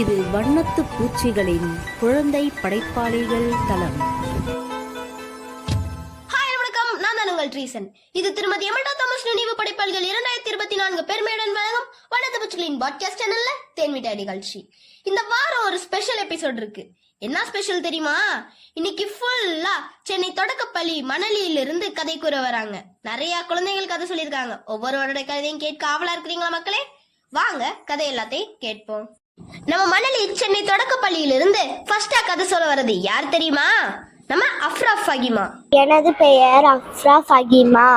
இது வண்ணத்து பூச்சிகளின் குழந்தை படைப்பாளிகள் தளம். ஹாய் வணக்கம். நான் ட்ரீசன். இது திருமதி எமண்டா தாமஸ் நினைவு படைப்பாளிகள் இரண்டாயிரத்தி இருபத்தி நான்கு பெருமையுடன் வழங்கும் வண்ணத்து பூச்சிகளின் பாட்காஸ்ட் சேனல்ல தேன்விட்டா நிகழ்ச்சி. இந்த வாரம் ஒரு ஸ்பெஷல் எபிசோட் இருக்கு. என்ன ஸ்பெஷல் தெரியுமா? இன்னைக்கு ஃபுல்லா சென்னை தொடக்கப்பள்ளி மணலியில இருந்து கதை கூற வராங்க. நிறைய குழந்தைகள் கதை சொல்லியிருக்காங்க. ஒவ்வொருவரோட கதையும் கேட்க ஆவலா இருக்கிறீங்களா மக்களே? வாங்க கதை எல்லாத்தையும் கேட்போம். நம்ம மணலி சென்னை தொடக்கப்பள்ளியிலிருந்து ஃபர்ஸ்டா கதை சொல்ல வர்றது யார் தெரியுமா? நம்ம அஃப்ரா ஃபகிமா எனது பெயர் அஃப்ரா ஃபகிமா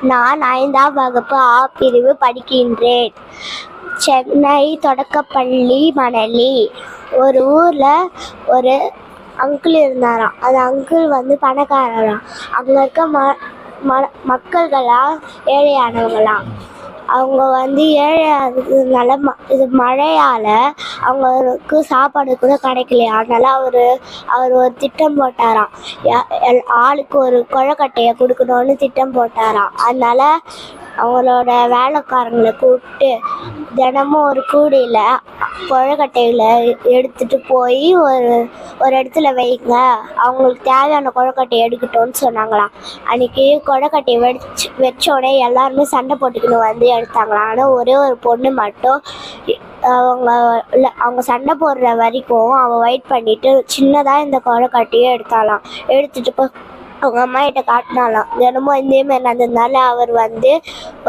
நான் ஐந்தாம் வகுப்பு ஆ பிரிவு படிக்கின்றேன். சென்னை தொடக்கப்பள்ளி மணலி. ஒரு ஊரில் ஒரு அங்கிள் இருந்தாராம். அந்த அங்கிள் வந்து பணக்காரராம். அங்கே இருக்க ம ம மக்கள்களாம் ஏழையானவங்களாம். அவங்க வந்து ஏழையானதுனால ம இது மழையால் அவங்களுக்கு சாப்பாடு கூட கிடைக்கலையா. அதனால் அவர் அவர் ஒரு திட்டம் போட்டாராம். யா- எல்- ஆளுக்கு ஒரு கொழக்கட்டையை கொடுக்கணும்னு திட்டம் போட்டாராம். அதனால் அவங்களோட வேலைக்காரங்களை கூப்பிட்டு தினமும் ஒரு கூடையில் கொழக்கட்டையில் எடுத்துகிட்டு போய் ஒரு ஒரு இடத்துல வைங்க. அவங்களுக்கு தேவையான கொழக்கட்டையை எடுக்கட்டும்னு சொன்னாங்களாம். அன்னைக்கு கொழக்கட்டையை வெடிச்சு வச்சோடனே எல்லாருமே சண்டை போட்டுக்கின்னு வந்து எடுத்தாங்களாம். ஆனால் ஒரே ஒரு பொண்ணு மட்டும் அவங்க இல்லை அவங்க சண்டை போடுற வரைக்கும் அவள் வெயிட் பண்ணிவிட்டு சின்னதாக இந்த கொழக்கட்டையை எடுத்தாலாம் எடுத்துட்டு போய் அவங்க அம்மா கிட்ட காட்டினாலாம். தினமும் இதே மாதிரி நடந்ததுனால அவர் வந்து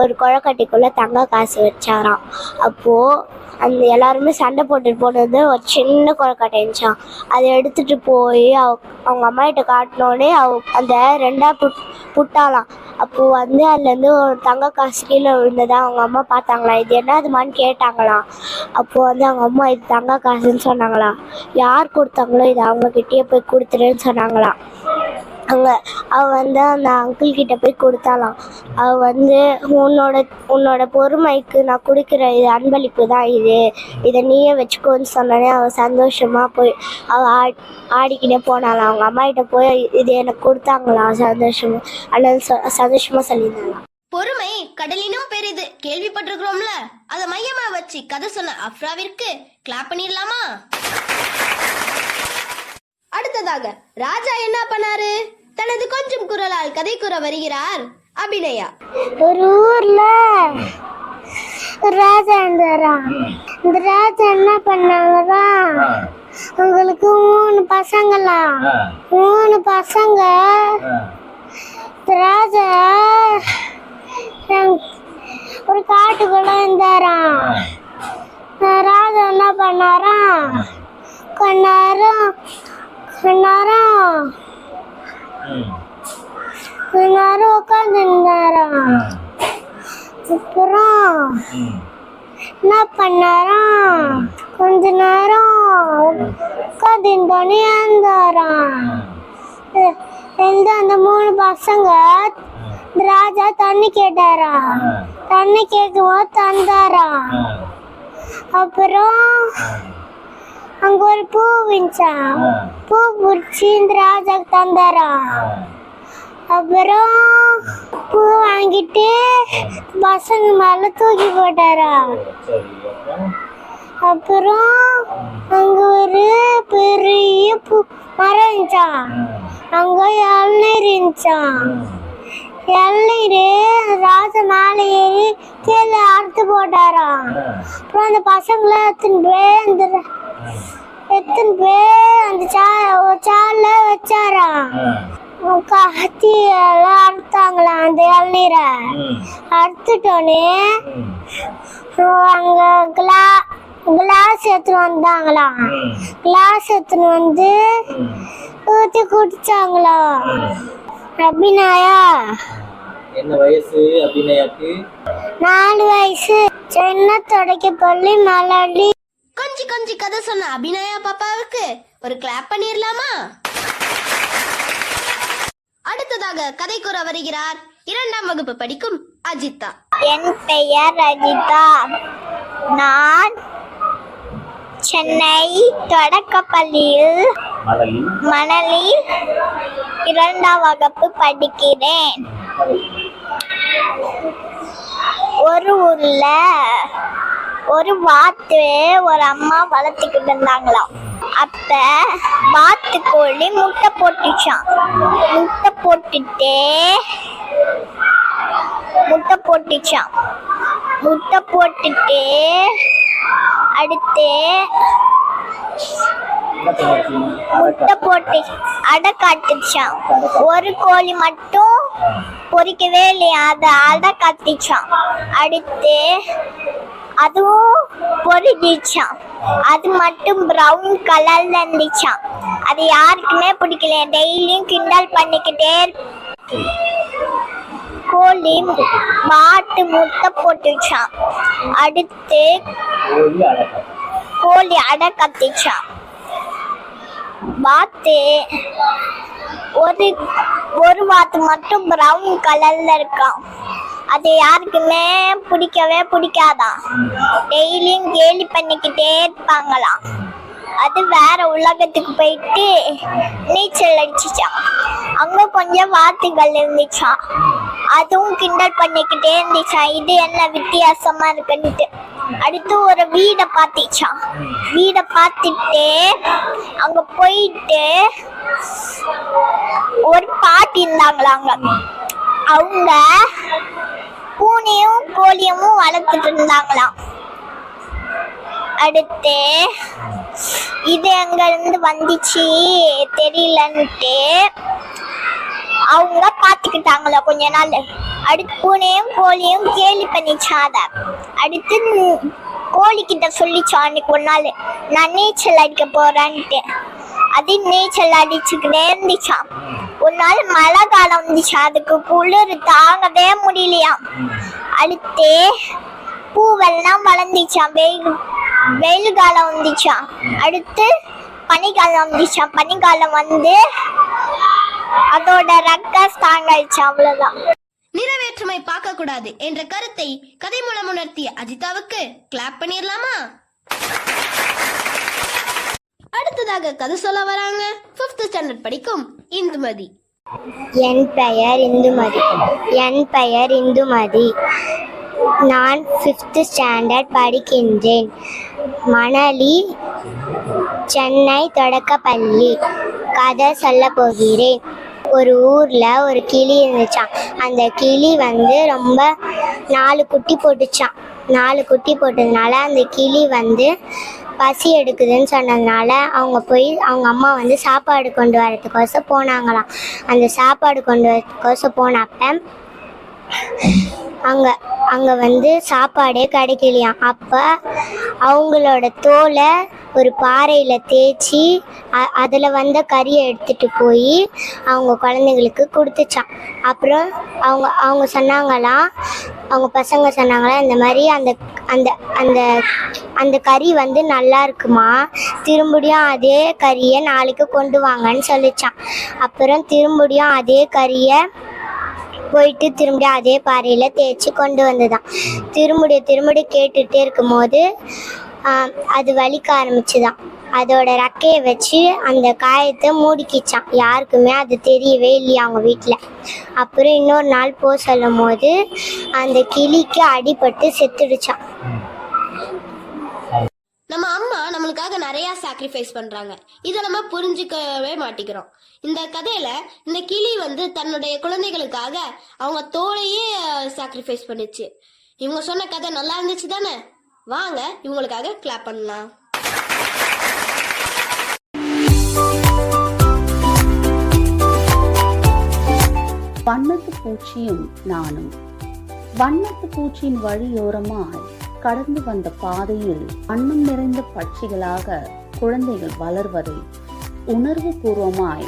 ஒரு கொழக்கட்டைக்குள்ளே தங்க காசு வச்சாராம். அப்போது அந்த எல்லாருமே சண்டை போட்டுட்டு போனது ஒரு சின்ன குழக்கட்டை இருந்துச்சான் அதை எடுத்துட்டு போய் அவ அவங்க அம்மா கிட்ட காட்டினோடனே அவ அந்த ரெண்டா புட் புட்டாலாம் அப்போது வந்து அதுலேருந்து ஒரு தங்க காசு கீழே விழுந்ததா அவங்க அம்மா பார்த்தாங்களாம். இது என்னதுமான்னு கேட்டாங்களாம். அப்போது வந்து அவங்க அம்மா இது தங்க காசுன்னு சொன்னாங்களாம். யார் கொடுத்தாங்களோ இது அவங்கக்கிட்டேயே போய் கொடுத்துருன்னு சொன்னாங்களாம். அங்கே அவள் வந்து அந்த அங்கிள் கிட்ட போய் கொடுத்தாலாம் அவள் வந்து உன்னோட உன்னோட பொறுமைக்கு நான் கொடுக்குற இது அன்பளிப்பு தான் இது. இதை நீயே வச்சுக்கோன்னு சொன்னோடனே அவள் சந்தோஷமாக போய் அவள் ஆடி ஆடிக்கிட்டே போனாலாம் அவங்க அம்மா கிட்ட போய் இது எனக்கு கொடுத்தாங்களாம் சந்தோஷமா அல்லது சந்தோஷமாக சொல்லியிருந்தாங்களாம் பொறுமை கடலினும் பெரிது. கேள்விப்பட்டிருக்கிறோம்ல. அதை மையமா வச்சு கதை சொன்ன அஃப்ராவிற்கு கிளாப் பண்ணிடலாமா? அடுத்ததாக ராஜா என்ன பண்ணாரு? தனது கொஞ்சம் குரலால் கதை கூற வருகிறார் அபிநயா. ஒரு ஊர்ல ஒரு ராஜா இருந்தாராம். இந்த ராஜா என்ன பண்ணாங்கடா உங்களுக்கு மூணு பசங்களாம் மூணு பசங்க. ராஜா ஒரு காட்டுக்குள்ள இருந்தாராம். ராஜா என்ன பண்ணாராம்? கொஞ்ச நேரம் கொஞ்ச நேரம் உட்காந்து இருந்தாராம் அப்புறம் என்ன பண்ணாராம் கொஞ்ச நேரம் உட்காந்து இருந்தோடனே இருந்தாராம் எழுந்து அந்த மூணு பசங்க ராஜா தண்ணி கேட்டாராம் தண்ணி கேட்கும்போது தந்தாராம் அப்புறம் அங்க ஒரு பூ விஞ்சான் பூ பிடிச்சி இந்த ராஜாக்கு தந்தாராம் அப்புறம் பூ வாங்கிட்டு பசங்க மேல தூக்கி போட்டாராம் அப்புறம்? அங்க ஒரு பெரிய பூ மரம் இருந்துச்சான் அங்க இளநீர் இருந்துச்சான் இளநீர் ராஜா மேல ஏறி கீழே அறுத்து போட்டாராம். அப்புறம் அந்த பசங்களை எத்தனை பேர் அந்த எத்தனை பேர் அந்த சா சால வச்சாராம். கத்தி எல்லாம் அறுத்தாங்களாம் அந்த இளநீரை அறுத்துட்டோன்னே அங்க கிளா கிளாஸ் எடுத்துன்னு வந்தாங்களாம். கிளாஸ் எடுத்துன்னு வந்து ஊற்றி குடிச்சாங்களாம். அபிநயா. என்ன வயசு அபிநயாக்கு? நாலு வயசு. சென்னை தொடக்க பள்ளி மலடி. கொஞ்சி கொஞ்சி கதை சொன்ன அபிநயா பாப்பாவுக்கு ஒரு கிளாப் பண்ணிடலாமா அடுத்ததாக கதை கூற வருகிறார் இரண்டாம் வகுப்பு படிக்கும் அஜித்தா என் பெயர் ரஜிதா நான் சென்னை தொடக்கப்பள்ளியில் மணலில் இரண்டாம் வகுப்பு படிக்கிறேன். ஒரு ஊர்ல ஒரு வாத்து ஒரு அம்மா வளர்த்துக்கிட்டு இருந்தாங்களாம். அப்ப வாத்து கோழி முட்டை போட்டுச்சான் முட்டை போட்டுட்டு முட்டை போட்டுச்சான் முட்டை போட்டுட்டு அடுத்து முட்டை போட்டு அடை காட்டுச்சான் ஒரு கோழி மட்டும் பொரிக்கவே இல்லையா? அதை அடை காட்டுச்சான் அடுத்து அதுவும் பொரிஞ்சிச்சான் அது மட்டும் ப்ரௌன் கலர்ல இருந்துச்சான் அது யாருக்குமே பிடிக்கல டெய்லியும் கிண்டல் பண்ணிக்கிட்டே இருப்~ மாட்டு முட்டை போட்டுச்சான் அடுத்து கோழி அடை கத்திச்சான் வாத்து ஒரு ஒரு வாத்து மட்டும் ப்ரௌன் கலர்ல இருக்கான் அது யாருக்குமே பிடிக்கவே பிடிக்காதான் டெய்லியும் கேலி பண்ணிக்கிட்டே இருப்பாங்களாம். அது வேற உலகத்துக்கு போயிட்டு நீச்சல் அடிச்சுச்சான் அங்க கொஞ்சம் வாத்துகள் இருந்துச்சான் அதுவும் கிண்டல் பண்ணிக்கிட்டே இருந்துச்சான் இது என்ன வித்தியாசமா இருக்குன்ட்டு அடுத்து ஒரு வீடை பார்த்துச்சான் வீடை பார்த்துட்டு அங்க போயிட்டு ஒரு பாட்டி இருந்தாங்களாங்க. அவங்க பூனையும் கோழியமும் வளர்த்துட்டு இருந்தாங்களாம். அடுத்து இது எங்கேருந்து வந்துச்சு தெரியலன்ட்டு அவங்க பாத்துக்கிட்டாங்களா கொஞ்ச நாள். அடுத்து பூனையும் கோழியும் கேலி பண்ணிச்சாத அடுத்து கோழிக்கிட்ட சொல்லிச்சா அன்னைக்கு ஒரு நாள் நான் நீச்சல் அடிக்க போறேன்ட்டு. அது நீச்சல் அடிச்சுக்கிட்டே இருந்துச்சான் ஒரு நாள் மழை காலம் வந்துச்சு அதுக்கு குளிர் தாங்கவே முடியலையாம் அடுத்து பூவெல்லாம் வளர்ந்துச்சான் வெயில் வெயில் காலம் வந்துச்சான் அடுத்து பனிக்காலம் வந்துச்சான் பனிக்காலம் வந்து அதோட ரக்க ஸ்ட்ராங் ஆயிடுச்சு அவ்வளவுதான். நிறைவேற்றுமை பார்க்க கூடாது என்ற கருத்தை கதை மூலம் உணர்த்திய அஜிதாவுக்கு கிளாப் பண்ணிடலாமா? அடுத்ததாக கதை சொல்ல வராங்க. ஃபிஃப்த் ஸ்டாண்டர்ட் படிக்கும் இந்துமதி. என் பெயர் இந்துமதி. என் பெயர் இந்துமதி. நான் ஃபிஃப்த்து ஸ்டாண்டர்ட் படிக்கின்றேன். மணலி சென்னை தொடக்கப்பள்ளி. கதை சொல்ல போகிறேன். ஒரு ஊரில் ஒரு கிளி இருந்துச்சான் அந்த கிளி வந்து ரொம்ப நாலு குட்டி போட்டுச்சான் நாலு குட்டி போட்டதுனால அந்த கிளி வந்து பசி எடுக்குதுன்னு சொன்னதுனால அவங்க போய் அவங்க அம்மா வந்து சாப்பாடு கொண்டு வரதுக்கோசம் போனாங்களாம். அந்த சாப்பாடு கொண்டு வரதுக்கோசம் போனப்ப அங்கே அங்கே வந்து சாப்பாடே கிடைக்கலையாம் அப்போ அவங்களோட தோலை ஒரு பாறையில் தேய்ச்சி அதில் வந்த கறியை எடுத்துகிட்டு போய் அவங்க குழந்தைங்களுக்கு கொடுத்துச்சான் அப்புறம் அவங்க அவங்க சொன்னாங்களாம் அவங்க பசங்க சொன்னாங்களா இந்த மாதிரி அந்த அந்த அந்த அந்த கறி வந்து நல்லா இருக்குமா? திரும்படியும் அதே கறியை நாளைக்கு கொண்டு வாங்கன்னு சொல்லிச்சான் அப்புறம் திரும்படியும் அதே கறியை போயிட்டு திரும்பி அதே பாறையில் தேய்ச்சி கொண்டு வந்துதான் திரும்படி திரும்படி கேட்டுகிட்டே இருக்கும்போது அது வலிக்க ஆரம்பிச்சுதான் அதோட ரக்கையை வச்சு அந்த காயத்தை மூடிக்கிச்சான் யாருக்குமே அது தெரியவே இல்லையா அவங்க வீட்டில் அப்புறம் இன்னொரு நாள் போக சொல்லும் போது அந்த கிளிக்கு அடிபட்டு செத்துடுச்சான் நம்ம அம்மா நம்மளுக்காக நிறைய சாக்ரிஃபைஸ் பண்றாங்க. இதை நம்ம புரிஞ்சுக்கவே மாட்டேங்கிறோம். இந்த கதையில இந்த கிளி வந்து தன்னுடைய குழந்தைகளுக்காக அவங்க தோலையே சாக்ரிஃபைஸ் பண்ணுச்சு. இவங்க சொன்ன கதை நல்லா இருந்துச்சு தானே? வாங்க இவங்களுக்காக கிளாப் பண்ணலாம். வண்ணத்து பூச்சியும் நானும். வண்ணத்து பூச்சியின் வழியோரமாய் கடந்து வந்த பாதையில் அன்னம் நிறைந்த பட்சிகளாக குழந்தைகள் வளர்வதை உணர்வு பூர்வமாய்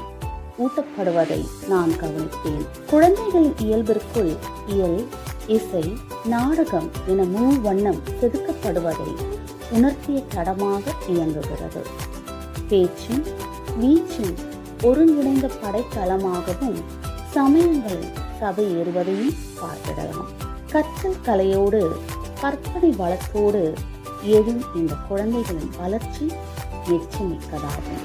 ஊட்டப்படுவதை நான் கவனித்தேன். குழந்தைகளின் இயல்பிற்குள் இயல் இசை நாடகம் என முழு வண்ணம் செதுக்கப்படுவதை உணர்த்திய தடமாக இயங்குகிறது. பேச்சும் வீச்சும் ஒருங்கிணைந்த படைத்தளமாகவும் சமயங்கள் சபை ஏறுவதையும் பார்த்திடலாம். கற்றல் கலையோடு கற்பனை வளத்தோடு எழும் இந்த குழந்தைகளின் வளர்ச்சி நிச்சயமிக்கதாகும்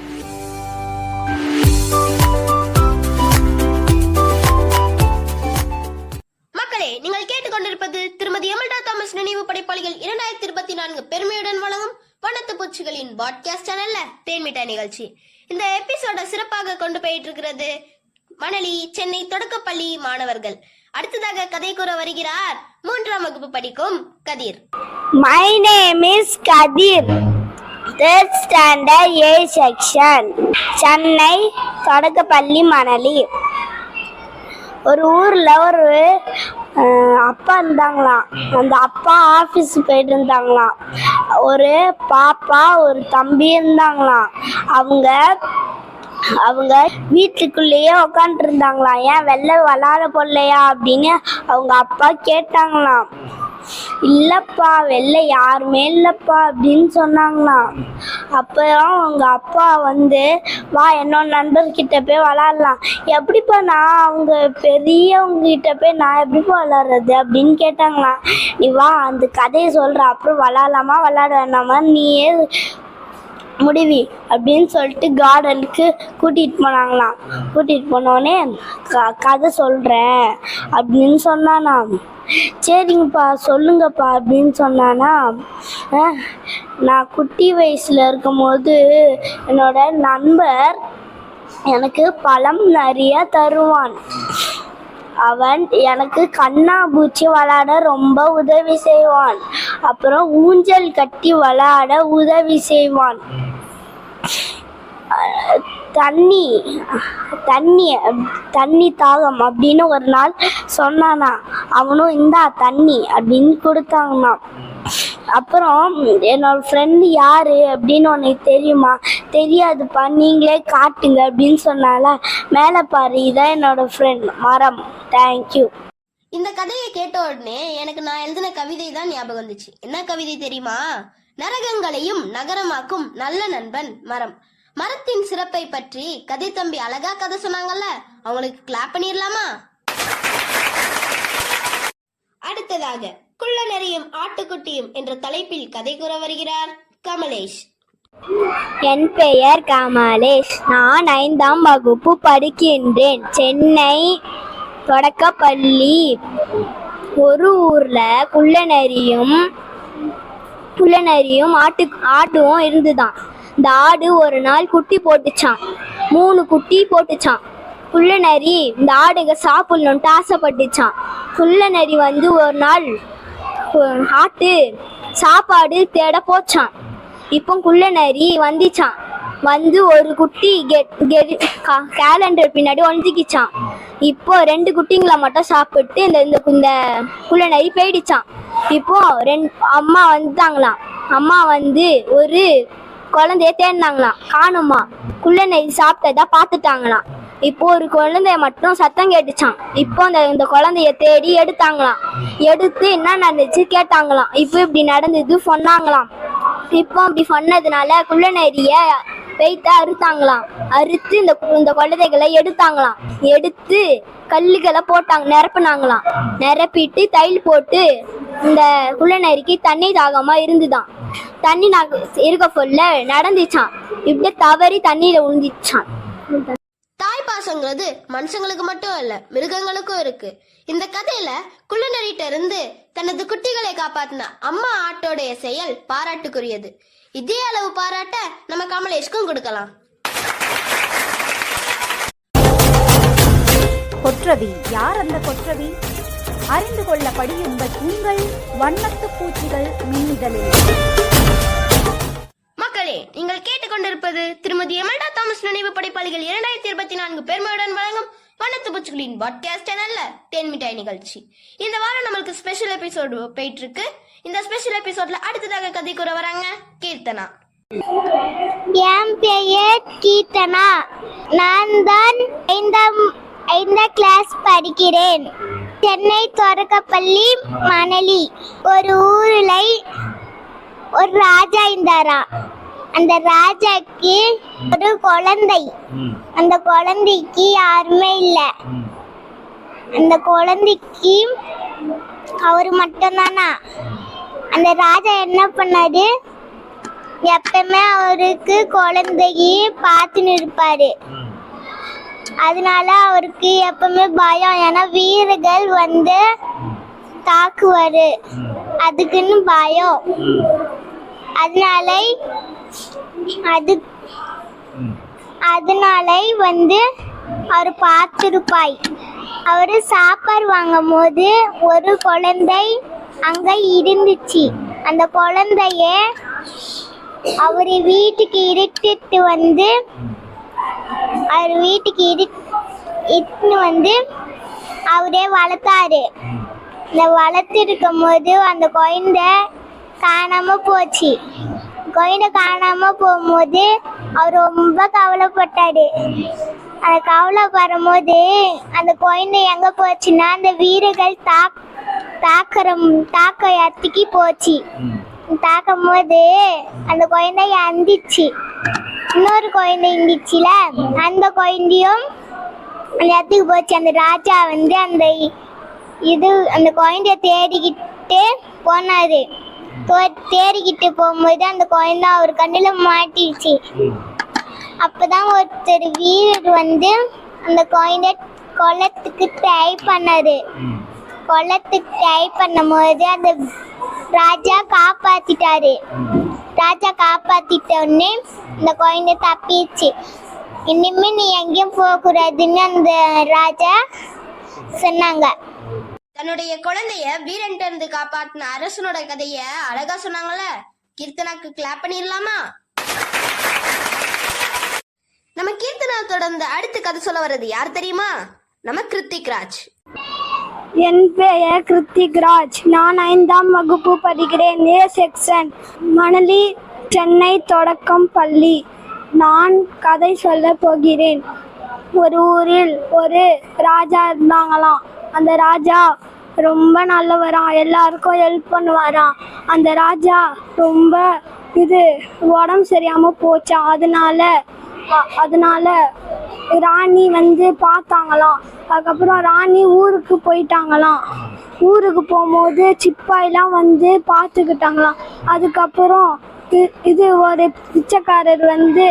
மக்களே நீங்கள் கேட்டுக்கொண்டிருப்பது திருமதி எமல்டா தாமஸ் நினைவு படைப்பாளிகள் இரண்டாயிரத்தி இருபத்தி நான்கு பெருமையுடன் வழங்கும் வண்ணத்து பூச்சிகளின் பாட்காஸ்ட் சேனல்ல தேன்மிட்டாய் நிகழ்ச்சி. இந்த எபிசோட சிறப்பாக கொண்டு போயிட்டு இருக்கிறது மணலி சென்னை தொடக்கப்பள்ளி மாணவர்கள். அடுத்ததாக கதை கூற வருகிறார் மூன்றாம் வகுப்பு படிக்கும் Kathir. My name is Kathir. Third standard A section Chennai தொடக்கப்பள்ளி மணலி. ஒரு ஊர்ல ஒரு அப்பா இருந்தாங்களாம். அந்த அப்பா ஆஃபீஸ் போயிட்டு இருந்தாங்களாம். ஒரு பாப்பா ஒரு தம்பி இருந்தாங்களாம். அவங்க அவங்க வீட்டுக்குள்ளேயே உட்காந்துட்டு இருந்தாங்களாம் ஏன் வெளில விளாட போடலையா? அப்படின்னு அவங்க அப்பா கேட்டாங்களாம். இல்லப்பா வெளில யாருமே இல்லப்பா அப்படின்னு சொன்னாங்களாம். அப்புறம் அவங்க அப்பா வந்து வா என்னோட நண்பர்கிட்ட போய் விளாட்லாம் எப்படிப்பா நான் அவங்க பெரியவங்க கிட்ட போய் நான் எப்படிப்பா விளாட்றது அப்படின்னு கேட்டாங்களாம். நீ வா அந்த கதையை சொல்ற அப்புறம் விளாட்லாமா விளாட வேணாமா? நீயே முடிவி அப்படின்னு சொல்லிட்டு கார்டனுக்கு கூட்டிகிட்டு போனாங்களாம். கூட்டிகிட்டு போனோடனே க கதை சொல்கிறேன் அப்படின்னு சொன்னானாம். சரிங்கப்பா சொல்லுங்கப்பா அப்படின்னு சொன்னானா நான் குட்டி வயசில் இருக்கும்போது என்னோட நண்பர் எனக்கு பழம் நிறைய தருவான். அவன் எனக்கு கண்ணாம்பூச்சி விளையாட ரொம்ப உதவி செய்வான். அப்புறம் ஊஞ்சல் கட்டி விளையாட உதவி செய்வான். தண்ணி தண்ணி தண்ணி தாகம் அப்படின்னு ஒரு நாள் சொன்னானா. அவனும் இந்தா தண்ணி அப்படின்னு கொடுத்தாங்கண்ணா அப்புறம் என்னோட ஃப்ரெண்டு யாரு? அப்படின்னு உனக்கு தெரியுமா? தெரியாதுப்பா நீங்களே காட்டுங்க அப்படின்னு சொன்னால மேலே பாரு இதான் என்னோட ஃப்ரெண்ட் மரம் தேங்க்யூ இந்த கதையை கேட்ட உடனே எனக்கு நான் எழுதின கவிதை தான் ஞாபகம் வந்துச்சு. என்ன கவிதை தெரியுமா? நரகங்களையும் நகரமாக்கும் நல்ல நண்பன் மரம். மரத்தின் சிறப்பை பற்றி கதை தம்பி அழகா கதை சொன்னாங்கல்ல அவங்களுக்கு கிளாப் பண்ணிடலாமா அடுத்ததாக குள்ள நெறியும் ஆட்டுக்குட்டியும் என்ற தலைப்பில் கதை கூற வருகிறார் கமலேஷ். என் பெயர் கமலேஷ். நான் ஐந்தாம் வகுப்பு படிக்கின்றேன். சென்னை தொடக்கப்பள்ளி ஒரு ஊர்ல குள்ளநரியும் குள்ளநரியும் ஆட்டு ஆட்டும் இருந்துதான். இந்த ஆடு ஒரு நாள் குட்டி போட்டுச்சான் மூணு குட்டி போட்டுச்சான் குள்ளநரி இந்த ஆடுங்க சாப்பிடணுன்ட்டு ஆசைப்பட்டுச்சான் குள்ளநரி வந்து ஒரு நாள் ஆட்டு சாப்பாடு தேட போச்சான் இப்போ குள்ளநரி வந்துச்சான் வந்து ஒரு குட்டி கேலண்டர் பின்னாடி ஒழிஞ்சிக்கிச்சான் இப்போ ரெண்டு குட்டிங்களை மட்டும் சாப்பிட்டு இந்த இந்த இந்த குள்ள நரி போயிடுச்சான் இப்போ ரெண்டு அம்மா வந்துட்டாங்களாம் அம்மா வந்து ஒரு குழந்தைய தேடினாங்களாம். காணுமா? குள்ள நரி சாப்பிட்டதா பார்த்துட்டாங்களாம். இப்போ ஒரு குழந்தைய மட்டும் சத்தம் கேட்டுச்சான் இப்போ அந்த இந்த குழந்தைய தேடி எடுத்தாங்களாம். எடுத்து என்ன நடந்துச்சு கேட்டாங்களாம். இப்போ இப்படி நடந்தது சொன்னாங்களாம். இப்போ அப்படி சொன்னதுனால குள்ள குள்ளநெறிய வைத்து அறுத்தாங்களாம். அறுத்து இந்த இந்த குழந்தைகளை எடுத்தாங்களாம். எடுத்து கல்லுகளை போட்டாங்க நிரப்புனாங்களாம். நிரப்பிட்டு தையல் போட்டு இந்த குள்ளநரிக்கு தண்ணி தாகமா இருந்துதான். தண்ணி நாக இருக்க சொல்ல நடந்துச்சான் இப்படியே தவறி தண்ணியில உழுந்துச்சான் தாய் பாசங்கிறது மனுஷங்களுக்கு மட்டும் இல்ல மிருகங்களுக்கும் இருக்கு. இந்த கதையில குள்ளநரிட்ட இருந்து தனது குட்டிகளை காப்பாத்தின அம்மா ஆட்டோடைய செயல் பாராட்டுக்குரியது. இதே அளவு பாராட்ட நம்ம கமலேஷ்க்கும் கொடுக்கலாம். கொற்றவி யார் அந்த கொற்றவி? அறிந்து கொள்ள படியுங்கள் உங்கள் வண்ணத்து பூச்சிகள் மின்னிதழில். மக்களே நீங்கள் கேட்டுக்கொண்டிருப்பது திருமதி எமல்டா தாமஸ் நினைவு படைப்பாளிகள் இரண்டாயிரத்தி இருபத்தி நான்கு பெருமையுடன் வழங்கும் வண்ணத்து பூச்சிகளின் பாட்காஸ்ட் சேனல்ல தேன்மிட்டாய் நிகழ்ச்சி. இந்த வாரம் நம்மளுக்கு ஸ்பெஷல் எபிசோடு போயிட்டு இருக்கு. இந்த ஸ்பெஷல் எபிசோட்ல அடுத்ததாக கதை கூற வராங்க கீர்த்தனா. என் பெயர் கீர்த்தனா. நான் தான் ஐந்தாம் ஐந்தாம் கிளாஸ் படிக்கிறேன். சென்னை தொடக்கப்பள்ளி மணலி. ஒரு ஊரில் ஒரு ராஜா இருந்தாரா? அந்த ராஜாக்கு ஒரு குழந்தை. அந்த குழந்தைக்கு யாருமே இல்லை. அந்த குழந்தைக்கு அவர் மட்டும்தானா? அந்த ராஜா என்ன பண்ணாரு? எப்பவுமே அவருக்கு குழந்தையே பார்த்துன்னு இருப்பாரு. அதனால அவருக்கு எப்பவுமே பயம். ஏன்னா வீரர்கள் வந்து தாக்குவாரு. அதுக்குன்னு பயம். அதனால அது அதனால வந்து அவர் பார்த்துருப்பாய். அவர் சாப்பாடு வாங்கும் போது ஒரு குழந்தை அங்க இருந்துச்சு. அந்த குழந்தைய அவர் வீட்டுக்கு இருட்டிட்டு வந்து அவர் வீட்டுக்கு இரு இட்டுன்னு வந்து அவரே வளர்த்தாரு. இந்த வளர்த்துருக்கும் போது அந்த குழந்தை காணாம போச்சு. குழந்தை காணாம போகும்போது அவர் ரொம்ப கவலைப்பட்டாரு. அந்த கவலைப்படும் போது அந்த குழந்தை எங்க போச்சுன்னா அந்த வீரர்கள் தாக் தாக்கறம் தாக்க இடத்துக்கு போச்சு. தாக்கும் போது அந்த குழந்தை இறந்துச்சு இன்னொரு குழந்தை இருந்துச்சுல அந்த குழந்தையும் அந்த இடத்துக்கு போச்சு. அந்த ராஜா வந்து அந்த இது அந்த குழந்தைய தேடிக்கிட்டு போனாரு. தோ- தேடிக்கிட்டு போகும்போது அந்த குழந்தை அவர் கண்ணில் மாட்டிடுச்சு அப்பதான் ஒருத்தர் வீரர் வந்து அந்த குழந்தை கொல்லத்துக்கு ட்ரை பண்ணாரு. ம். கொல்லத்துக்கு ட்ரை பண்ணும்போது அந்த ராஜா காப்பாத்திட்டாரு. ராஜா காப்பாத்திட்ட உடனே இந்த குழந்தை தப்பிச்சு. இனிமே நீ எங்கேயும் போக கூடாதுன்னு அந்த ராஜா சொன்னாங்க. தன்னுடைய குழந்தைய வீரன்ட்ட இருந்து காப்பாத்தின அரசனோட கதைய அழகா சொன்னாங்கல்ல? கீர்த்தனாக்கு கிளாப் பண்ணிடலாமா? நம்ம கீர்த்தனா தொடர்ந்து அடுத்து கதை சொல்ல வர்றது யார் தெரியுமா? நம்ம கிருத்திக் ராஜ். என் பெயர் கிருத்திக் ராஜ். நான் ஐந்தாம் வகுப்பு படிக்கிறேன். ஏ செக்ஷன் மணலி சென்னை தொடக்கம் பள்ளி. நான் கதை சொல்ல போகிறேன். ஒரு ஊரில் ஒரு ராஜா இருந்தாங்களாம். அந்த ராஜா ரொம்ப நல்லவராம். எல்லாருக்கும் ஹெல்ப் பண்ணுவாராம். அந்த ராஜா ரொம்ப இது உடம்பு சரியாமல் போச்சான் அதனால அதனால ராணி வந்து பார்த்தாங்களாம். அதுக்கப்புறம் ராணி ஊருக்கு போயிட்டாங்களாம். ஊருக்கு போகும்போது சிப்பாயெல்லாம் வந்து பார்த்துக்கிட்டாங்களாம். அதுக்கப்புறம் இது ஒரு பிச்சைக்காரர் வந்து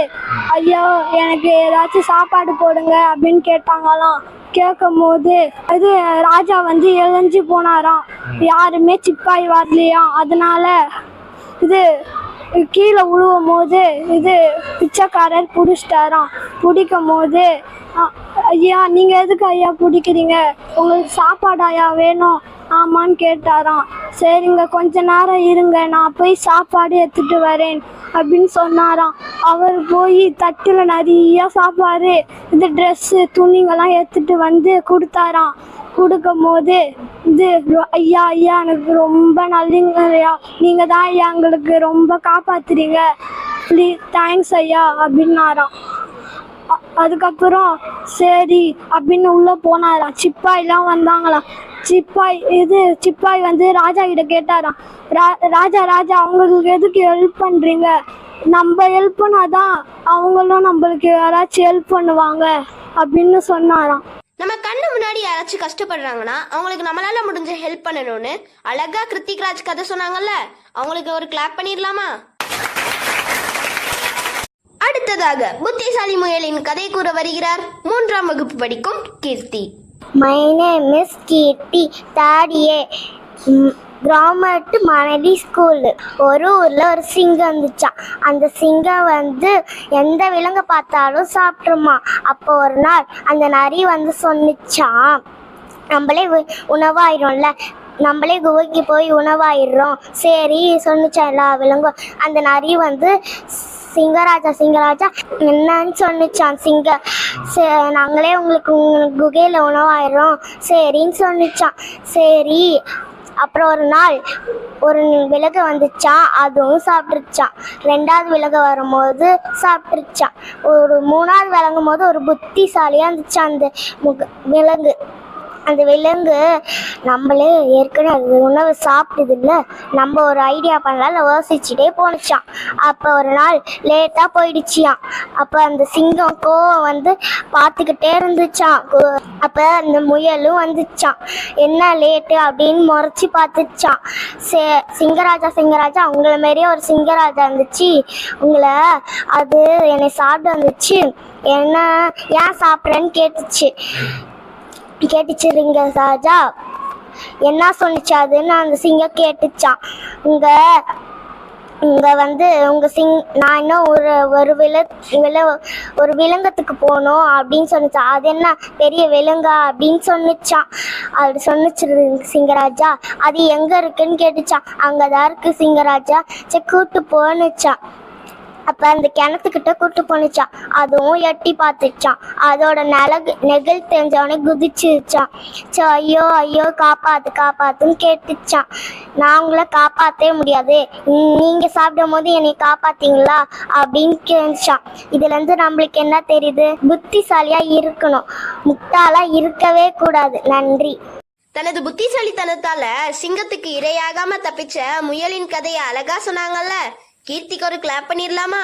ஐயோ எனக்கு ஏதாச்சும் சாப்பாடு போடுங்க அப்படின்னு கேட்டாங்களாம். கேட்கும் போது இது ராஜா வந்து எழுஞ்சு போனாராம். யாருமே சிப்பாய் வரலையாம். அதனால இது கீழே விழுவும் போது இது பிச்சைக்காரர் பிடிச்சிட்டாராம். பிடிக்கும் போது ஐயா நீங்கள் எதுக்கு ஐயா பிடிக்கிறீங்க? உங்களுக்கு சாப்பாடு ஐயா வேணும். ஆமான்னு கேட்டாராம். சரிங்க கொஞ்ச நேரம் இருங்க நான் போய் சாப்பாடு எடுத்துட்டு வரேன். அப்படின்னு சொன்னாராம். அவர் போய் தட்டில் நிறைய சாப்பாடு இது ட்ரெஸ்ஸு துணிங்கெல்லாம் எடுத்துட்டு வந்து கொடுத்தாராம். கொடுக்கும் போது இது ஐயா ஐயா எனக்கு ரொம்ப நல்லீங்க ஐயா நீங்கள் தான் ஐயா எங்களுக்கு ரொம்ப காப்பாத்துறீங்க. ப்ளீஸ் தேங்க்ஸ் ஐயா அப்படின்னாராம். அதுக்கப்புறம் சரி அப்படின்னு உள்ளே போனாராம். சிப்பாய்லாம் வந்தாங்களாம். சிப்பாய் இது சிப்பாய் வந்து ராஜா கிட்ட கேட்டாராம். ரா ராஜா ராஜா அவங்களுக்கு எதுக்கு ஹெல்ப் பண்ணுறீங்க நம்ம ஹெல்ப் பண்ணாதான் அவங்களும் நம்மளுக்கு யாராச்சும் ஹெல்ப் பண்ணுவாங்க அப்படின்னு சொன்னாராம். நம்ம கண்ணு முன்னாடி யாராச்சும் கஷ்டப்படுறாங்கன்னா அவங்களுக்கு நம்மளால முடிஞ்ச ஹெல்ப் பண்ணணும்னு அழகா கிருத்திக் ராஜ் கதை சொன்னாங்கல்ல? அவங்களுக்கு ஒரு கிளாப் பண்ணிடலாமா? அடுத்ததாக புத்திசாலி முயலின் கதை கூற வருகிறார். மூன்றாம் வகுப்பு படிக்கும் Keerthi. My name is Keerthi தாடியே கிராமட்டு மணலி ஸ்கூலு. ஒரு ஊரில் ஒரு சிங்கம் இருந்துச்சான் அந்த சிங்கம் வந்து எந்த விலங்கை பார்த்தாலும் சாப்பிட்ருமா அப்போ ஒரு நாள் அந்த நரி வந்து சொன்னிச்சான் நம்மளே உணவாயிடும்ல நம்மளே குகைக்கு போய் உணவாயிடுறோம் சரி சொன்னிச்சான் எல்லா விலங்கும். அந்த நரி வந்து சிங்கராஜா சிங்கராஜா என்னன்னு சொன்னிச்சான் சிங்க. சே நாங்களே உங்களுக்கு குகையில் உணவாயிடுறோம் சரின்னு சொன்னிச்சான் சரி அப்புறம் ஒரு நாள் ஒரு விலகு வந்துச்சான் அதுவும் சாப்பிட்டுருச்சான் ரெண்டாவது விலகு வரும்போது சாப்பிட்டுருச்சான் ஒரு மூணாவது விளங்கும் போது ஒரு புத்திசாலியாக இருந்துச்சான் அந்த முக விலங்கு அந்த விலங்கு நம்மளே ஏற்கனவே அது உணவு சாப்பிட்டது இல்லை நம்ம ஒரு ஐடியா பண்ணலாம் யோசிச்சுட்டே போனுச்சான் அப்போ ஒரு நாள் லேட்டாக போயிடுச்சியாம். அப்போ அந்த சிங்கம் கோவம் வந்து பார்த்துக்கிட்டே இருந்துச்சான் அப்போ அந்த முயலும் வந்துச்சான் என்ன லேட்டு அப்படின்னு முறைச்சி பார்த்துச்சான் சே சிங்கராஜா சிங்கராஜா உங்களை மாரியே ஒரு சிங்கராஜா இருந்துச்சு. உங்களை அது என்னை சாப்பிட்டு வந்துச்சு. என்ன ஏன் சாப்பிட்றேன்னு கேட்டுச்சு. கேட்டுச்சுருங்க ராஜா. என்ன சொன்னிச்சு அதுன்னு அந்த சிங்கம் கேட்டுச்சான் இங்கே இங்க வந்து உங்க சிங் நான் இன்னும் ஒரு ஒரு வில வில ஒரு விலங்கத்துக்கு போகணும் அப்படின்னு சொன்னிச்சான் அது என்ன பெரிய விலங்கா அப்படின்னு சொன்னிச்சான் அப்படி சொன்னிச்சு சிங்கராஜா. அது எங்க இருக்குன்னு கேட்டுச்சான் அங்கதான் இருக்கு சிங்கராஜா. சரி கூப்பிட்டு போனுச்சான் அப்ப அந்த கிணத்துக்கிட்ட கூட்டு போனுச்சான் அதுவும் எட்டி பார்த்துச்சான் அதோட நலகு நெகிழ் தெரிஞ்சவனே குதிச்சுச்சான் சோ ஐயோ ஐயோ காப்பாத்து காப்பாத்துன்னு கேட்டுச்சான் நான் உங்களை காப்பாத்தவே முடியாது. நீங்க சாப்பிடும் போது என்னை காப்பாத்தீங்களா? அப்படின்னு கேட்டுச்சான் இதுல இருந்து நம்மளுக்கு என்ன தெரியுது? புத்திசாலியா இருக்கணும். முட்டாளா இருக்கவே கூடாது. நன்றி. தனது புத்திசாலித்தனத்தால சிங்கத்துக்கு இரையாகாம தப்பிச்ச முயலின் கதையை அழகா சொன்னாங்கல்ல? கீர்த்திக்கு ஒரு கிளாப் பண்ணிடலாமா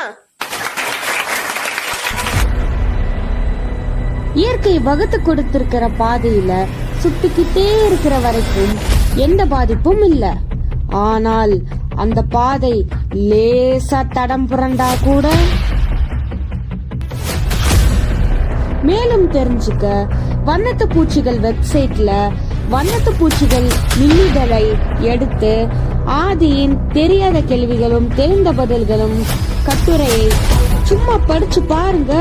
இயற்கை வகுத்து கொடுத்திருக்கிற பாதையில சுத்திக்கிட்டே இருக்கிற வரைக்கும் எந்த பாதிப்பும் இல்ல. ஆனால் அந்த பாதை லேசா தடம் புரண்டா கூட மேலும் தெரிஞ்சுக்க வண்ணத்து பூச்சிகள் வெப்சைட்ல வண்ணத்து பூச்சிகள் மின்னிதழை எடுத்து ஆதியின் தெரியாத கேள்விகளும் தெரிந்த பதில்களும் கட்டுரையை சும்மா படிச்சு பாருங்க.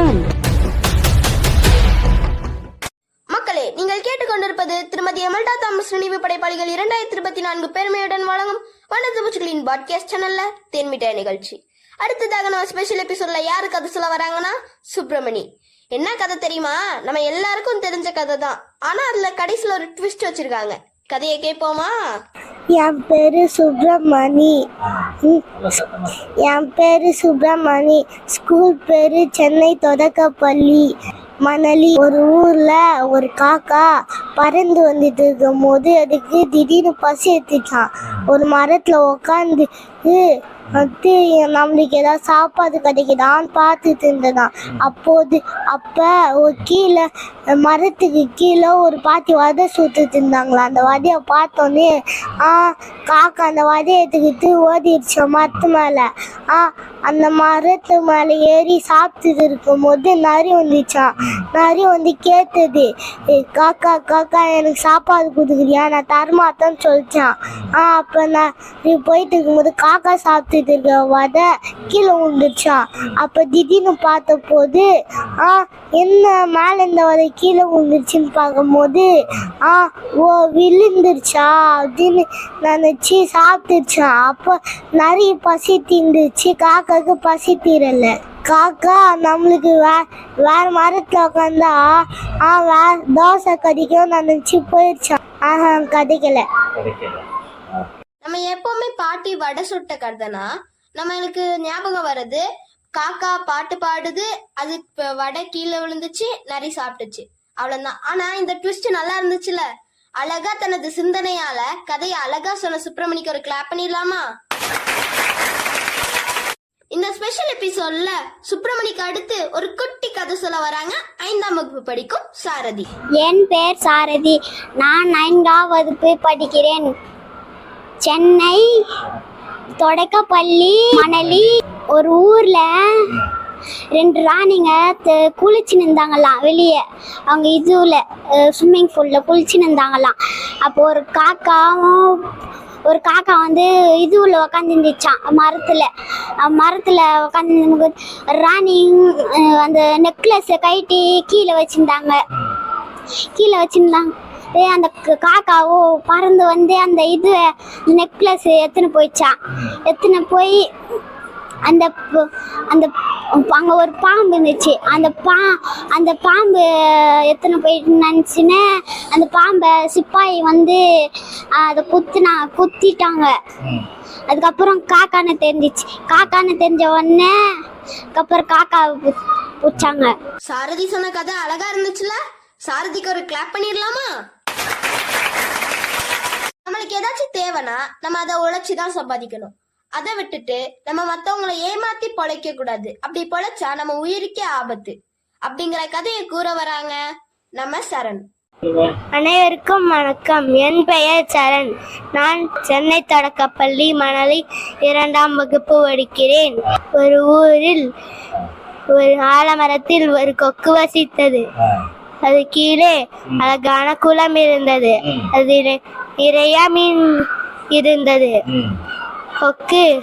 மக்களே நீங்கள் கேட்டுக்கொண்டிருப்பது திருமதி எமல்டா தாமஸ் நினைவு படைப்பாளிகள் இரண்டாயிரத்தி இருபத்தி நான்கு பெருமையுடன் வழங்கும் வண்ணத்து பூச்சிகளின் பாட்காஸ்ட் சேனல்ல தேன்மிட்டாய் நிகழ்ச்சி. அடுத்ததாக நம்ம ஸ்பெஷல் எபிசோட்ல யாரு கதை சொல்ல வராங்கன்னா சுப்பிரமணி. என்ன கதை தெரியுமா? நம்ம எல்லாருக்கும் தெரிஞ்ச கதை தான். ஆனா அதுல கடைசியில ஒரு ட்விஸ்ட் வச்சிருக்காங்க. கதையை கேட்போமா? என் பேரு சுப்பிரமணி. என் பேரு சுப்பிரமணி. ஸ்கூல் பேரு சென்னை தொடக்கப்பள்ளி. மணலி. ஒரு ஊர்ல ஒரு காக்கா பறந்து வந்துட்டு இருக்கும் போது அதுக்கு திடீர்னு பசி எடுத்துச்சான் ஒரு மரத்துல உக்காந்து வந்து நம்மளுக்கு ஏதாவது சாப்பாடு கிடைக்குதான்னு பார்த்துட்டு இருந்ததான் அப்போது அப்ப ஒரு கீழே மரத்துக்கு கீழே ஒரு பாட்டி வதை சுட்டுட்டு இருந்தாங்களா அந்த வதையை பார்த்தோன்னே ஆ காக்கா அந்த வதையை எடுத்துக்கிட்டு ஓடிடுச்சு மரத்து மேலே. ஆ அந்த மரத்து மேலே ஏறி சாப்பிட்டுட்டு இருக்கும்போது நரி வந்துச்சான் நரி வந்து கேட்டது "ஏய், காக்கா காக்கா எனக்கு சாப்பாடு கொடுக்குறியா? நான் தரமாட்டேன்னு சொல்லிச்சான் ஆ அப்போ நான் போயிட்டு இருக்கும்போது காக்கா சாப்பிட்டுட்டு இருக்க வத கீழே விழுந்துச்சான் அப்போ திடீர்னு பார்த்த போது ஆ என்ன மேலே இந்த வதை கீழே விழுந்துருச்சுன்னு பார்க்கும்போது ஆ ஓ விழுந்துருச்சா அப்படின்னு நினச்சி சாப்பிட்டுச்சான் அப்போ நிறைய பசி தீர்ந்துச்சு காக்காக்கு பசி தீரல. காக்கா நம்மளுக்கு வே வேற மரத்தில் உட்காந்தா ஆ வே தோசை கடிக்கும் நினச்சி போயிடுச்சான் ஆஹா கிடைக்கல. கிடைக்கல. நம்ம எப்பவுமே பாட்டி வடை சுட்ட கருதனா நம்மளுக்கு ஞாபகம் வர்றது காக்கா பாட்டு பாடுது அது வடை கீழே விழுந்துச்சு நிறைய சாப்பிட்டுச்சு. அவ்வளவுதான். ஆனா இந்த ட்விஸ்ட் நல்லா இருந்துச்சுல? அழகா தனது சிந்தனையால கதையை அழகா சொன்ன சுப்பிரமணிக்கு ஒரு கிளாப் பண்ணிடலாமா? இந்த ஸ்பெஷல் எபிசோட்ல சுப்பிரமணிக்கு அடுத்து ஒரு குட்டி கதை சொல்ல வராங்க. ஐந்தாம் வகுப்பு படிக்கும் சாரதி. என் பேர் சாரதி. நான் ஐந்தாம் வகுப்பு படிக்கிறேன். சென்னை தொடக்கப்பள்ளி மணலி ஒரு ஊர்ல ரெண்டு ராணிங்க குளிச்சு நின்றாங்களாம் வெளியே. அவங்க இதுவில் ஸ்விம்மிங் பூலில் குளிச்சு நின்றாங்களாம் அப்போ ஒரு காக்காவும் ஒரு காக்கா வந்து இதுவில் உக்காந்துருந்துச்சான் மரத்தில். மரத்தில் உக்காந்து ராணி அந்த நெக்லஸை கழட்டி கீழே வச்சுருந்தாங்க. கீழே வச்சிருந்தாங்க அந்த காக்காவோ பறந்து வந்து அந்த இது நெக்லஸ் எத்தனை போயிடுச்சான் எத்தனை போய் அந்த அந்த அங்கே ஒரு பாம்பு இருந்துச்சு. அந்த பா அந்த பாம்பு எத்தனை போயிட்டு நினச்சின்னு அந்த பாம்பை சிப்பாயி வந்து அதை குத்துனா குத்திட்டாங்க. அதுக்கப்புறம் காக்கான்னு தெரிஞ்சிச்சு. காக்கான்னு தெரிஞ்ச உடனே அதுக்கப்புறம் காக்காவை பிடிச்சாங்க. சாரதி சொன்ன கதை அழகா இருந்துச்சுல? சாரதிக்கு ஒரு கிளாப் பண்ணிடலாமா? நம்மளுக்கு ஏதாச்சும் தேவைன்னா நம்ம அதை உழைச்சி தான் சம்பாதிக்கணும். அதை விட்டுட்டு நம்ம மத்தவங்களை ஏமாத்தி பொழைக்க கூடாது. அப்படி பொழைச்சா நம்ம உயிருக்கே ஆபத்து. அப்படிங்கிற கதையை கூற வராங்க நம்ம சரண். அனைவருக்கும் வணக்கம். என் பெயர் சரண். நான் சென்னை தொடக்கப்பள்ளி மணலி இரண்டாம் வகுப்பு படிக்கிறேன். ஒரு ஊரில் ஒரு ஆலமரத்தில் ஒரு கொக்கு வசித்தது. அது கீழே அழகான குளம் இருந்தது. அது நிறை- நிறைய மீன் இருந்தது. கொக்கு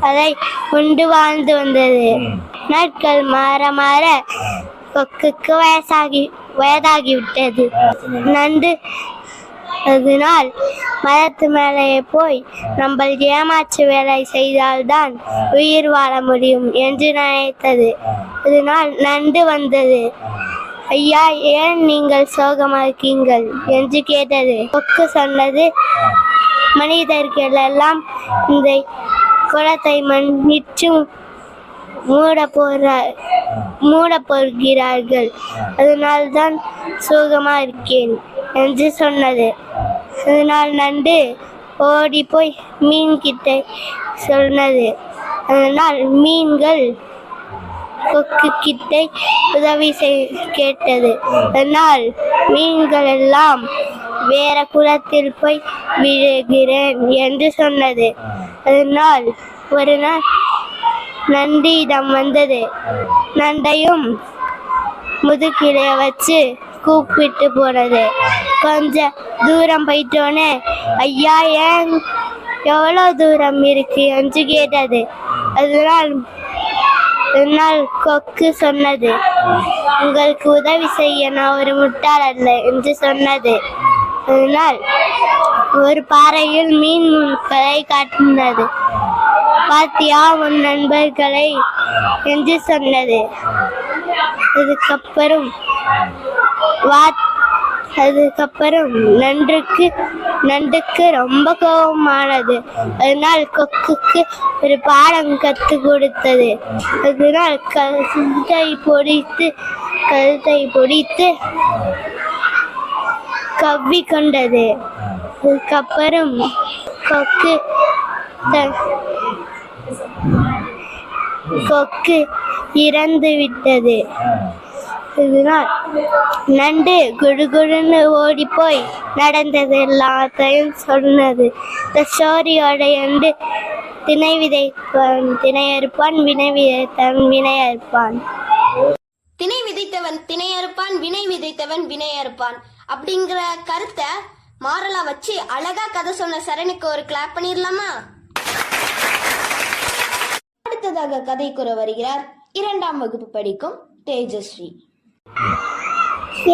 அதை உண்டு வாழ்ந்து வந்தது. நாட்கள் மாற மாற கொக்குக்கு வயசாகி வயதாகி விட்டது ஆ, சொல்லுங்க. நண்டு அதனால் மரத்து மேலே போய் நம்ம ஏமாற்று வேலை செய்தால்தான் உயிர் வாழ முடியும் என்று நினைத்தது. அதனால் நண்டு வந்தது. ஐயா ஏன் நீங்கள் சோகமாக இருக்கீங்கள் என்று கேட்டது. கொக்கு சொன்னது மனிதர்களெல்லாம் இந்த குளத்தை மன்னிச்சு மூட போற மூட போகிறார்கள். அதனால்தான் சோகமா இருக்கேன் என்று சொன்னது. அதனால் நண்டு ஓடி போய் மீன் கிட்ட சொன்னது. அதனால் மீன்கள் கிட்டை உதவி செய் கேட்டது. அதனால் மீன்கள் எல்லாம் வேற குளத்தில் போய் விழுகிறேன் என்று சொன்னது. அதனால் ஒரு நாள் நந்தியிடம் வந்தது. நண்டையும் முதுகிலே வச்சு கூப்பிட்டு போனது. கொஞ்ச தூரம் போயிட்டோன்னே ஐயா ஏன் எவ்வளோ தூரம் இருக்கு? என்று கேட்டது. அதனால் என்னால் கொக்கு சொன்னது. உங்களுக்கு உதவி செய்ய நான் ஒரு முட்டாள் அல்ல என்று சொன்னது. அதனால் ஒரு பாறையில் மீன் முட்களை காட்டினது. பாத்தியா உன் நண்பர்களை என்று சொன்னது. அதுக்கப்புறம் வா அதுக்கப்புறம் நன்றுக்கு நண்டுக்கு ரொம்ப கோபமானது. அதனால் கொக்குக்கு ஒரு பாடம் கத்து கொடுத்தது. அதனால் கழுத்தை பொடித்து கழுத்தை பொடித்து கவ்வி கொண்டது. அதுக்கப்புறம் கொக்கு த- கொக்கு இறந்து விட்டது. இதனால் நண்டு குடுகுடுன்னு ஓடி போய் நடந்தது எல்லாத்தையும் சொன்னது. இந்த ஸ்டோரியோட எண்டு திணை விதைப்பான் திணை அறுப்பான் வினை விதைத்தவன் வினை அறுப்பான் திணை விதைத்தவன் திணை அறுப்பான் வினை விதைத்தவன் வினை அறுப்பான் அப்படிங்கிற கருத்தை மாறலா வச்சு அழகா கதை சொன்ன சரணுக்கு ஒரு கிளாப் பண்ணிடலாமா? அடுத்ததாக கதை கூற வருகிறார் இரண்டாம் வகுப்பு படிக்கும் தேஜஸ்ரீ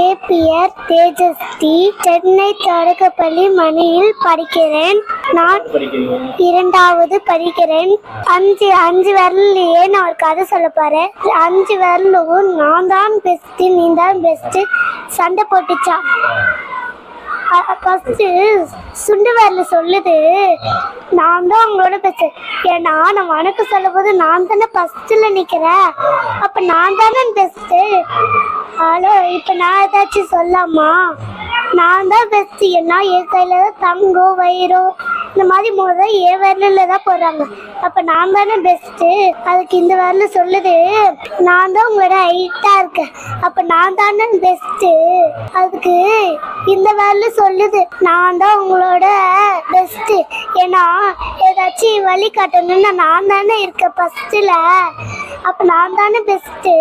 ஏபிஆர் தேஜஸ்தி சென்னை தொடக்கப்பள்ளி மணியில் படிக்கிறேன். நான் இரண்டாவது படிக்கிறேன். அஞ்சு அஞ்சு வரலையே நான் ஒரு கதை சொல்ல போறேன். அஞ்சு விரலும் நான் தான் பெஸ்ட் நீ தான் பெஸ்ட் சண்டை போட்டுச்சா? ஃபர்ஸ்ட் சுண்டு விரல் சொல்லுது. நான் தான் உங்களோட பெஸ்ட் ஏன்னா நான் வணக்கம் சொல்லும் போது நான் தானே ஃபர்ஸ்ட்ல நிக்கிறேன். அப்ப நான் தானே பெஸ்ட் ஹலோ இப்ப நான் ஏதாச்சும் சொல்லாமா நான் தான் பெஸ்ட் ஏன்னா என் கையில தான் தங்கம் இந்த மாதிரி முதல் ஏ விரலில் தான் போடுறாங்க. அப்போ நான் தானே பெஸ்ட்டு அதுக்கு இந்த விரல சொல்லுது. நான் தான் உங்களோட ஹைட்டாக இருக்கேன். அப்போ நான் தானே பெஸ்ட்டு அதுக்கு இந்த விரல சொல்லுது. நான் தான் உங்களோட பெஸ்ட்டு ஏன்னா ஏதாச்சும் வழி காட்டணும்னா நான் தானே இருக்கேன் ஃபஸ்ட்டில் அப்போ நான் தானே பெஸ்ட்டு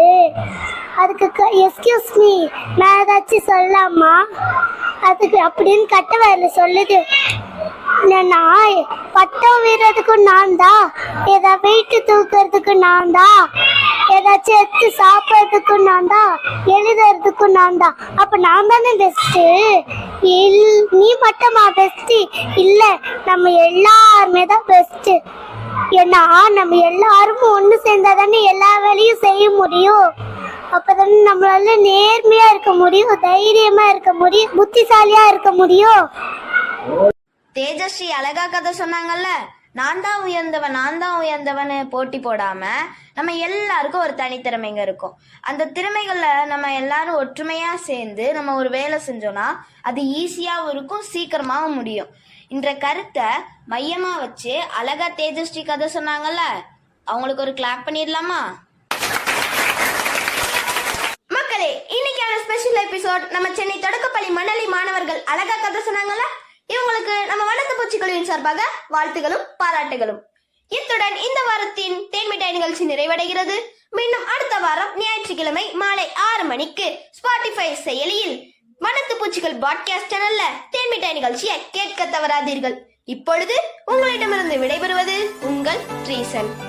அதுக்கு எஸ்கியூஸ் மீ நான் ஏதாச்சும் சொல்லலாமா? அதுக்கு அப்படின்னு கட்ட வரல சொல்லுது நான் பட்டம் வீரதுக்கும் நான் தான் ஏதா வெயிட்டு தூக்குறதுக்கு நான் தான் ஏதாச்சும் எடுத்து சாப்பிட்றதுக்கும் நான் தான் எழுதுறதுக்கும் நான் தான் அப்போ நான் தானே பெஸ்ட்டு இல் நீ மட்டுமா பெஸ்ட்டு இல்லை நம்ம எல்லாருமே தான் பெஸ்ட்டு ஏன்னா நம்ம எல்லாரும் ஒன்று சேர்ந்தா தானே எல்லா வேலையும் செய்ய முடியும். அப்பதானே நம்மளால நேர்மையா இருக்க முடியும் தைரியமா இருக்க முடியும் புத்திசாலியா இருக்க முடியும். தேஜஸ்ரீ அழகா கதை சொன்னாங்கல்ல? நான் தான் உயர்ந்தவன் நான் தான் உயர்ந்தவன்னு போட்டி போடாம நம்ம எல்லாருக்கும் ஒரு தனித்திறமைங்க இருக்கும். அந்த திறமைகள்ல நம்ம எல்லாரும் ஒற்றுமையா சேர்ந்து நம்ம ஒரு வேலை செஞ்சோம்னா அது ஈஸியாகவும் இருக்கும் சீக்கிரமாவும் முடியும். என்ற கருத்தை மையமா வச்சு அழகா தேஜஸ்ரீ கதை சொன்னாங்கல்ல? அவங்களுக்கு ஒரு கிளாப் பண்ணிடலாமா? மக்களே இன்னைக்கான ஸ்பெஷல் எபிசோட் நம்ம சென்னை தொடக்கப்பள்ளி மணலி மாணவர்கள் அழகா கதை சொன்னாங்கல்ல? இவங்களுக்கு நம்ம வண்ணத்து பூச்சிக்குழுவின் சார்பாக வாழ்த்துகளும் பாராட்டுகளும். இத்துடன் இந்த வாரத்தின் தேன்மிட்டாய் நிகழ்ச்சி நிறைவடைகிறது. மீண்டும் அடுத்த வாரம் ஞாயிற்றுக்கிழமை மாலை ஆறு மணிக்கு ஸ்பாட்டிஃபை செயலியில் வனத்து பூச்சிகள் பாட்காஸ்ட் சேனல்ல தேன்மிட்டாய் நிகழ்ச்சியை கேட்க தவறாதீர்கள். இப்பொழுது உங்களிடமிருந்து விடைபெறுவது உங்கள் ரீசன்